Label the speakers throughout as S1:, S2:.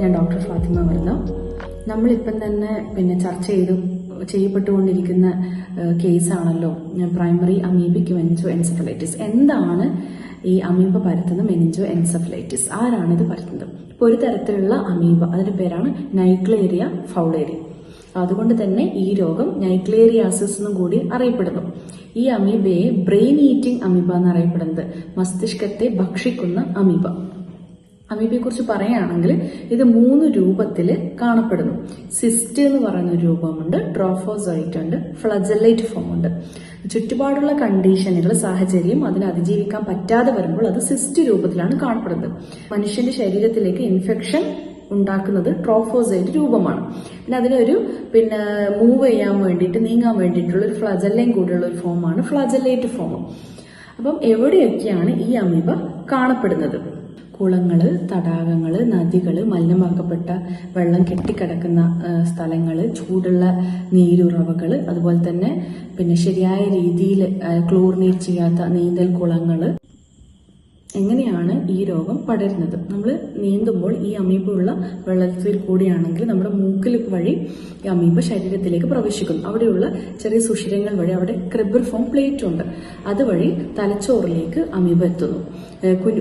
S1: ഞാൻ ഡോക്ടർ ഫാത്തിമ വർദ്ധ നമ്മളിപ്പം തന്നെ പിന്നെ ചർച്ച ചെയ്ത് ചെയ്യപ്പെട്ടുകൊണ്ടിരിക്കുന്ന കേസാണല്ലോ പ്രൈമറി അമീബിക് മെനിഞ്ചോ എൻസഫലൈറ്റിസ്. എന്താണ് ഈ അമീബ പരത്തുന്ന മെനിഞ്ചോ എൻസഫലൈറ്റിസ്? ആരാണ് ഇത് പരത്തുന്നത്? ഇപ്പോൾ ഒരു തരത്തിലുള്ള അമീബ അതിന്റെ പേരാണ് നൈക്ലേറിയ ഫൗളേരി. അതുകൊണ്ട് തന്നെ ഈ രോഗം നൈക്ലേറിയാസിസ് എന്നും കൂടി അറിയപ്പെടുന്നു. ഈ അമീബയെ ബ്രെയിൻ ഈറ്റിംഗ് അമീബ എന്നറിയപ്പെടുന്നത്. മസ്തിഷ്കത്തെ ഭക്ഷിക്കുന്ന അമീബ. അമീബയെ കുറിച്ച് പറയുകയാണെങ്കിൽ ഇത് മൂന്ന് രൂപത്തിൽ കാണപ്പെടുന്നു. സിസ്റ്റ് എന്ന് പറയുന്ന ഒരു രൂപമുണ്ട് ട്രോഫോസൈറ്റ് ഉണ്ട് ഫ്ലജലൈറ്റ് ഫോം ഉണ്ട്. ചുറ്റുപാടുള്ള കണ്ടീഷനുകൾ സാഹചര്യം അതിനെ അതിജീവിക്കാൻ പറ്റാതെ വരുമ്പോൾ അത് സിസ്റ്റ് രൂപത്തിലാണ് കാണപ്പെടുന്നത്. മനുഷ്യന്റെ ശരീരത്തിലേക്ക് ഇൻഫെക്ഷൻ ഉണ്ടാക്കുന്നത് ട്രോഫോസൈറ്റ് രൂപമാണ്. പിന്നെ അതിനൊരു പിന്നെ മൂവ് ചെയ്യാൻ വേണ്ടിയിട്ട് നീങ്ങാൻ വേണ്ടിയിട്ടുള്ള ഒരു ഫ്ലജല്ലയും കൂടിയുള്ള ഒരു ഫോമാണ് ഫ്ലജല്ലേറ്റ് ഫോം അപ്പം എവിടെയൊക്കെയാണ് ഈ അമീബ കാണപ്പെടുന്നത്? കുളങ്ങൾ തടാകങ്ങൾ നദികൾ മലിനമാക്കപ്പെട്ട വെള്ളം കെട്ടിക്കിടക്കുന്ന സ്ഥലങ്ങൾ ചൂടുള്ള നീരുറവകൾ അതുപോലെ തന്നെ പിന്നെ ശരിയായ രീതിയിൽ ക്ലോറിനേറ്റ് ചെയ്യാത്ത നീന്തൽ കുളങ്ങൾ. എങ്ങനെയാണ് ഈ രോഗം പടരുന്നത്? നമ്മൾ നീന്തുമ്പോൾ ഈ അമീബ ഉള്ള വെള്ളത്തിൽ കൂടിയാണെങ്കിൽ നമ്മുടെ മൂക്കിൽ വഴി ഈ അമീബ ശരീരത്തിലേക്ക് പ്രവേശിക്കുന്നു അവിടെയുള്ള ചെറിയ സുഷിരങ്ങൾ വഴി അവിടെ ക്രിബിൾ ഫോം പ്ലേറ്റ് ഉണ്ട്. അതുവഴി തലച്ചോറിലേക്ക് അമീബ എത്തുന്നു.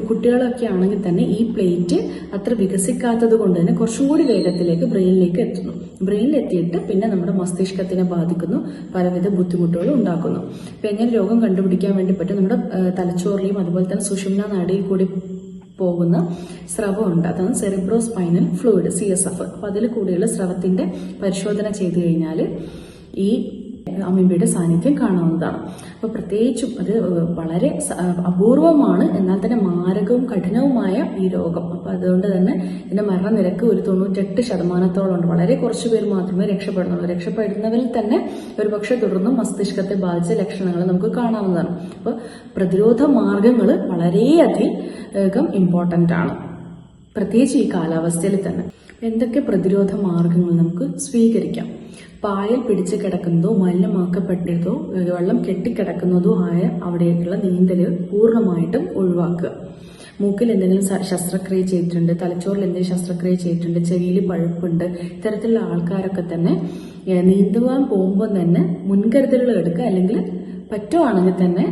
S1: കുട്ടികളൊക്കെ ആണെങ്കിൽ തന്നെ ഈ പ്ലേറ്റ് അത്ര വികസിക്കാത്തത് കൊണ്ട് തന്നെ കുറച്ചും കൂടി വേഗത്തിലേക്ക് ബ്രെയിനിലേക്ക് എത്തുന്നു. ബ്രെയിനിൽ എത്തിയിട്ട് പിന്നെ നമ്മുടെ മസ്തിഷ്കത്തിനെ ബാധിക്കുന്നു. പലവിധ ബുദ്ധിമുട്ടുകളും ഉണ്ടാക്കുന്നു. ഇപ്പൊ എങ്ങനെ രോഗം കണ്ടുപിടിക്കാൻ വേണ്ടി പറ്റും? നമ്മുടെ തലച്ചോറിലെയും അതുപോലെ തന്നെ സുഷുമ്ന നാടിയിൽ കൂടി പോകുന്ന സ്രവമുണ്ട്. അതാണ് cerebrospinal fluid C S F അപ്പൊ അതിൽ കൂടിയുള്ള സ്രവത്തിന്റെ പരിശോധന ചെയ്തു കഴിഞ്ഞാൽ ഈ അമീബയുടെ സാന്നിധ്യം കാണാവുന്നതാണ്. അപ്പോൾ പ്രത്യേകിച്ചും അത് വളരെ അപൂർവമാണ് എന്നാൽ തന്നെ മാരകവും കഠിനവുമായ ഈ രോഗം. അപ്പോൾ അതുകൊണ്ട് തന്നെ ഇതിന്റെ മരണനിരക്ക് ഒരു തൊണ്ണൂറ്റെട്ട് ശതമാനത്തോളം ഉണ്ട് വളരെ കുറച്ച് പേർ മാത്രമേ രക്ഷപ്പെടുന്നുള്ളൂ. രക്ഷപ്പെടുന്നവരിൽ തന്നെ ഒരുപക്ഷെ തുടർന്നും മസ്തിഷ്കത്തെ ബാധിച്ച ലക്ഷണങ്ങൾ നമുക്ക് കാണാവുന്നതാണ്. അപ്പോൾ പ്രതിരോധ മാർഗങ്ങൾ വളരെയധികം ഇമ്പോർട്ടന്റ് ആണ്. പ്രത്യേകിച്ച് ഈ കാലാവസ്ഥയിൽ തന്നെ. എന്തൊക്കെ പ്രതിരോധ മാർഗങ്ങൾ നമുക്ക് സ്വീകരിക്കാം? പായൽ പിടിച്ച് കിടക്കുന്നതോ മലിനമാക്കപ്പെട്ടതോ വെള്ളം കെട്ടിക്കിടക്കുന്നതോ ആയ അവിടേക്കുള്ള നീന്തൽ പൂർണമായിട്ടും ഒഴിവാക്കുക. മൂക്കിൽ എന്തെങ്കിലും ശസ്ത്രക്രിയ ചെയ്തിട്ടുണ്ട് തലച്ചോറിൽ എന്തെങ്കിലും ശസ്ത്രക്രിയ ചെയ്തിട്ടുണ്ട് ചെവിയിൽ പഴുപ്പുണ്ട് ഇത്തരത്തിലുള്ള ആൾക്കാരൊക്കെ തന്നെ നീന്തുവാൻ പോകുമ്പോൾ തന്നെ മുൻകരുതലുകൾ എടുക്കുക അല്ലെങ്കിൽ പറ്റുവാണെങ്കിൽ തന്നെ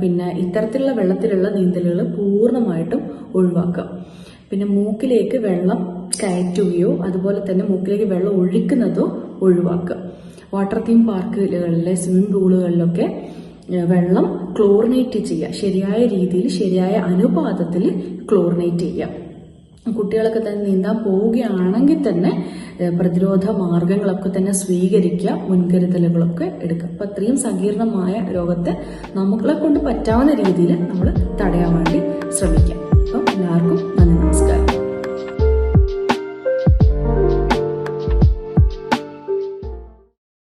S1: പിന്നെ ഇത്തരത്തിലുള്ള വെള്ളത്തിലുള്ള നീന്തലുകൾ പൂർണമായിട്ടും ഒഴിവാക്കുക. പിന്നെ മൂക്കിലേക്ക് വെള്ളം കയറ്റുകയോ അതുപോലെ തന്നെ മൂക്കിലേക്ക് വെള്ളം ഒഴിക്കുന്നതോ ഒഴിവാക്കുക. വാട്ടർ തീം പാർക്കുകളിലെ സ്വിമ്മിംഗ് പൂളുകളിലൊക്കെ വെള്ളം ക്ലോറിനേറ്റ് ചെയ്യുക ശരിയായ രീതിയിൽ ശരിയായ അനുപാതത്തിൽ ക്ലോറിനേറ്റ് ചെയ്യുക കുട്ടികളൊക്കെ തന്നെ നീന്താൻ പോവുകയാണെങ്കിൽ തന്നെ പ്രതിരോധ മാർഗങ്ങളൊക്കെ തന്നെ സ്വീകരിക്കുക മുൻകരുതലുകളൊക്കെ എടുക്കുക. അപ്പം അത്രയും സങ്കീർണമായ രോഗത്തെ നമ്മളെ കൊണ്ട് പറ്റാവുന്ന രീതിയിൽ നമ്മൾ തടയാൻ വേണ്ടി ശ്രമിക്കാം അപ്പം എല്ലാവർക്കും നന്ദി